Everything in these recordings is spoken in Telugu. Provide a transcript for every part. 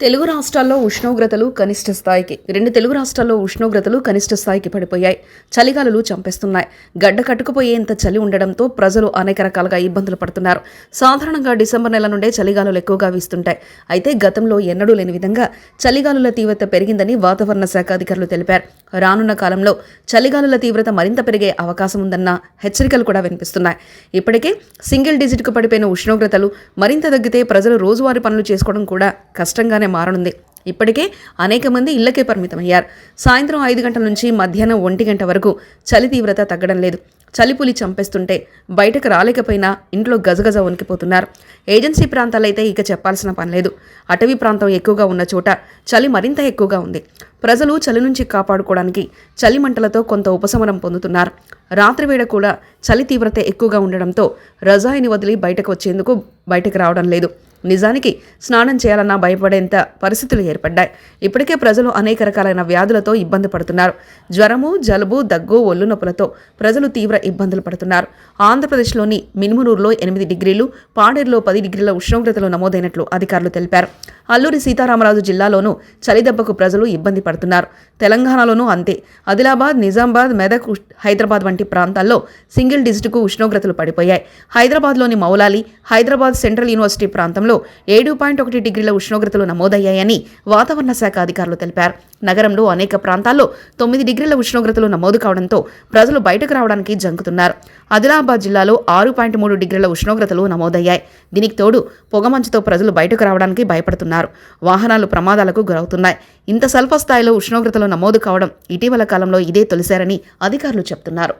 తెలుగు రాష్ట్రాల్లో ఉష్ణోగ్రతలు కనిష్ట స్థాయికి రెండు తెలుగు రాష్ట్రాల్లో ఉష్ణోగ్రతలు కనిష్ట స్థాయికి పడిపోయాయి. చలిగాలులు చంపేస్తున్నాయి. గడ్డ కట్టుకుపోయేంత చలి ఉండడంతో ప్రజలు అనేక రకాలుగా ఇబ్బందులు పడుతున్నారు. సాధారణంగా డిసెంబర్ నెల నుండే చలిగాలులు ఎక్కువగా వీస్తుంటాయి. అయితే గతంలో ఎన్నడూ లేని విధంగా చలిగాలుల తీవ్రత పెరిగిందని వాతావరణ శాఖ అధికారులు తెలిపారు. రానున్న కాలంలో చలిగాలుల తీవ్రత మరింత పెరిగే అవకాశం ఉందన్న హెచ్చరికలు కూడా వినిపిస్తున్నాయి. ఇప్పటికే సింగిల్ డిజిట్కు పడిపోయిన ఉష్ణోగ్రతలు మరింత తగ్గితే ప్రజలు రోజువారీ పనులు చేసుకోవడం కూడా కష్టంగానే మారనుంది. ఇప్పటికే అనేక మంది ఇళ్ళకే పరిమితమయ్యారు. సాయంత్రం ఐదు గంటల నుంచి మధ్యాహ్నం ఒంటి గంట వరకు చలి తీవ్రత తగ్గడం లేదు. చలిపులి చంపేస్తుంటే బయటకు రాలేకపోయినా ఇంట్లో గజగజ వణికిపోతున్నారు. ఏజెన్సీ ప్రాంతాలైతే ఇక చెప్పాల్సిన పని లేదు. అటవీ ప్రాంతం ఎక్కువగా ఉన్న చోట చలి మరింత ఎక్కువగా ఉంది. ప్రజలు చలి నుంచి కాపాడుకోవడానికి చలి మంటలతో కొంత ఉపశమనం పొందుతున్నారు. రాత్రివేళ కూడా చలి తీవ్రత ఎక్కువగా ఉండడంతో రజాయిని వదిలి బయటకు వచ్చేందుకు బయటకు రావడం లేదు. నిజానికి స్నానం చేయాలన్నా భయపడేంత పరిస్థితులు ఏర్పడ్డాయి. ఇప్పటికే ప్రజలు అనేక రకాలైన వ్యాధులతో ఇబ్బంది పడుతున్నారు. జ్వరము జలుబు దగ్గు ఒళ్ళు నొప్పులతో ప్రజలు తీవ్ర ఇబ్బందులు పడుతున్నారు. ఆంధ్రప్రదేశ్లోని మినుమునూరులో ఎనిమిది డిగ్రీలు పాడేరులో పది డిగ్రీల ఉష్ణోగ్రతలు నమోదైనట్లు అధికారులు తెలిపారు. అల్లూరి సీతారామరాజు జిల్లాలోనూ చలిదెబ్బకు ప్రజలు ఇబ్బంది పడుతున్నారు. తెలంగాణలోనూ అంతే. ఆదిలాబాద్ నిజామాబాద్ మెదక్ హైదరాబాద్ వంటి ప్రాంతాల్లో సింగిల్ డిజిట్కు ఉష్ణోగ్రతలు పడిపోయాయి. హైదరాబాద్లోని మౌలాలి హైదరాబాద్ సెంట్రల్ యూనివర్సిటీ ప్రాంతంలో ఏడు పాయింట్ ఒకటి డిగ్రీల ఉష్ణోగ్రతలు నమోదయ్యాయని వాతావరణ శాఖ అధికారులు తెలిపారు. నగరంలో అనేక ప్రాంతాల్లో తొమ్మిది డిగ్రీల ఉష్ణోగ్రతలు నమోదు కావడంతో ప్రజలు బయటకు రావడానికి జంకుతున్నారు. ఆదిలాబాద్ జిల్లాలో ఆరు పాయింట్ మూడు డిగ్రీల ఉష్ణోగ్రతలు నమోదయ్యాయి. దీనికి తోడు పొగమంచుతో ప్రజలు బయటకు రావడానికి భయపడుతున్నారు. వాహనాలు ప్రమాదాలకు గురవుతున్నాయి. ఇంత స్వల్ప స్థాయిలో ఉష్ణోగ్రతలు నమోదు కావడం ఇటీవల కాలంలో ఇదే తొలిసారని అధికారులు చెప్తున్నారు.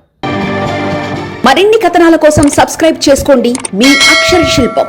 మరిన్ని కథనాల కోసం సబ్స్క్రైబ్ చేసుకోండి. మీ అక్షర శిల్పం.